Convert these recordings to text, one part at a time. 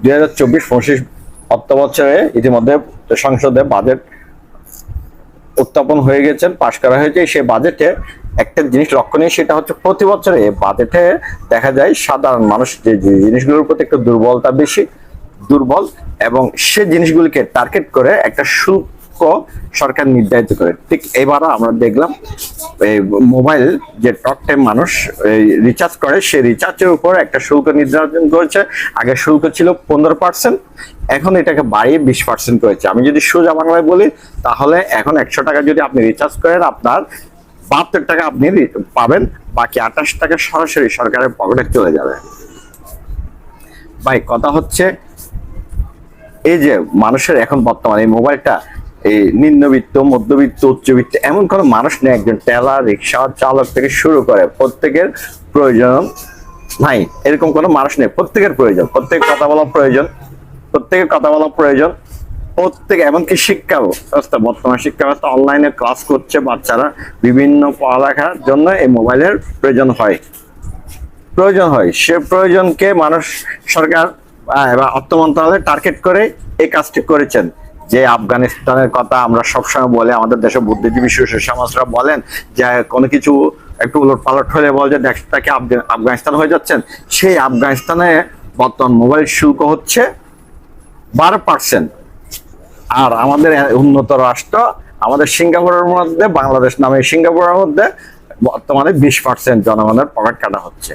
দুই হাজার চব্বিশ পঁচিশ অর্থবছরে ইতিমধ্যে সংসদে বাজেট উত্থাপন হয়ে গেছেন পাশ করা হয়েছে। সেই বাজেটে একটা জিনিস লক্ষণীয়, সেটা হচ্ছে প্রতি বছরে বাজেটে দেখা যায় সাধারণ মানুষ যে যে জিনিসগুলোর প্রতি একটু দুর্বলতা বেশি, দুর্বল, এবং সে জিনিসগুলিকে টার্গেট করে একটা শুল্ক সরকার নির্ধারিত করে। ঠিক এবারও আমরা দেখলাম মোবাইল যে টক টাইম মানুষ রিচার্জ করে, সে রিচার্জের উপর একটা শুল্ক নির্ধারণ করেছে। আগে শুল্ক ছিল পনেরো পার্সেন্ট এখন এটাকে বাড়িয়ে বিশ পার্সেন্ট করেছে। আমি যদি সোজা বাংলায় বলি, তাহলে এখন একশো টাকা যদি আপনি রিচার্জ করেন, আপনার বাহাত্তর টাকা আপনি পাবেন, বাকি আঠাশ টাকা সরাসরি সরকারের পকেটে চলে যাবে। ভাই, কথা হচ্ছে, এই যে মানুষের এখন বর্তমানে এই মোবাইলটা এই নিম্নবিত্ত, মধ্যবিত্ত, উচ্চবিত্ত, এমন কোনো মানুষ নেই, একজন টেলার, রিক্সা চালক থেকে শুরু করে প্রত্যেকের প্রয়োজন নাই, এরকম কোনো মানুষ নেই, প্রত্যেকের প্রয়োজন প্রত্যেক কথা বলা প্রয়োজন, প্রত্যেকের কথা বলা প্রয়োজন, প্রত্যেক, এমনকি শিক্ষা ব্যবস্থা, বর্তমান শিক্ষা ব্যবস্থা অনলাইনে ক্লাস করছে বাচ্চারা, বিভিন্ন পড়ালেখার জন্য এই মোবাইলের প্রয়োজন হয়। প্রয়োজন হয়, সে প্রয়োজনকে মানুষ সরকার বা অর্থ মন্ত্রণালয় টার্গেট করে এই কাজটি করেছেন। যে আফগানিস্তানের কথা আমরা সবসময় বলে, আমাদের দেশের বুদ্ধিজীবী সুশীল সমাজরা বলেন যে কোনো কিছু একটু উলট পালট হলে বল যে দেশটাকে আফগানিস্তান হয়ে যাচ্ছেন? সেই আফগানিস্তানে বর্তমান মোবাইল শুল্ক হচ্ছে বারো পার্সেন্ট আর আমাদের উন্নত রাষ্ট্র আমাদের সিঙ্গাপুরের মধ্যে, বাংলাদেশ নামে সিঙ্গাপুরের মধ্যে বর্তমানে বিশ পার্সেন্ট জনগণের পকেট কাটা হচ্ছে।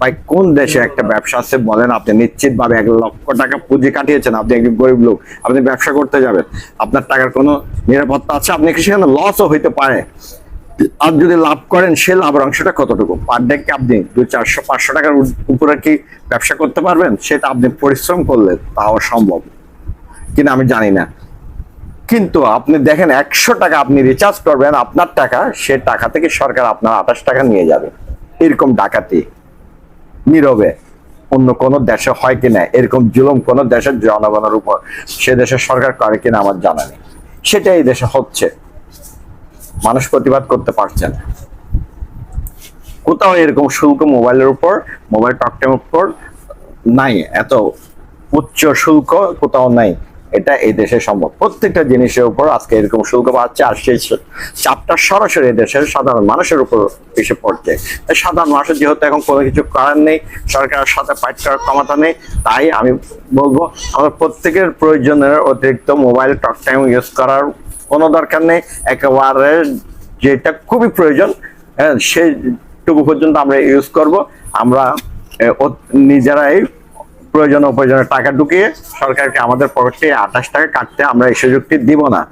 ভাই, কোন দেশে একটা ব্যবসা আছে বলেন আপনি নিশ্চিত ভাবে এক লক্ষ টাকা পুঁজি কাটিয়েছেন, আপনি একজন গরিব লোক, আপনি ব্যবসা করতে যাবেন, আপনার টাকার কোনো নিরাপত্তা আছে? আপনি সেখানে লসও হইতে পারে? আর যদি লাভ করেন সে লাভের অংশটা কতটুকু? পার ডে আপনি দুই, চারশো, পাঁচশো টাকার উপরে কি ব্যবসা করতে পারবেন? সেটা আপনি পরিশ্রম করলে তাও সম্ভব। কিনা আমি জানি না। কিন্তু আপনি দেখেন একশো টাকা আপনি রিচার্জ করবেন, আপনার টাকা, সে টাকা থেকে সরকার আপনার আঠাশ টাকা নিয়ে যাবে। এরকম ডাকাতি, নীরবে। অন্য কোন দেশে হয় কিনা, এরকম জুলুম কোন দেশের জনগণের উপর, সে দেশের সরকার করে কিনা আমার জানা নেই। সেটা এই দেশে হচ্ছে। মানুষ প্রতিবাদ করতে পারছে না। কোথাও এরকম শুল্ক মোবাইলের উপর, মোবাইল টকটাইমের উপর নাই, এত উচ্চ শুল্ক কোথাও নাই। এটা এই দেশে সম্ভব প্রত্যেকটা জিনিসের উপর আজকে এরকম শুল্ক বাড়ছে আর সেই চাপটা সরাসরি দেশের সাধারণ মানুষের উপর এসে পড়ছে। তাই সাধারণ মানুষের যেহেতু এখন কোনো কিছু করার নেই, সরকারের সাথে ফাইট করার ক্ষমতা নেই, তাই আমি বলব আমাদের প্রত্যেকের প্রয়োজনের অতিরিক্ত মোবাইল টক টাইম ইউজ করার কোনো দরকার নেই। একেবারে যেটা খুবই প্রয়োজন হ্যাঁ সেইটুকু পর্যন্ত আমরা ইউজ করব। আমরা নিজেরাই প্রয়োজন অপ্রয়োজনে টাকা ঢুকিয়ে সরকারকে আমাদের পকেটে আঠাশ টাকা কাটতে আমরা এই সুযোগটি দিব না।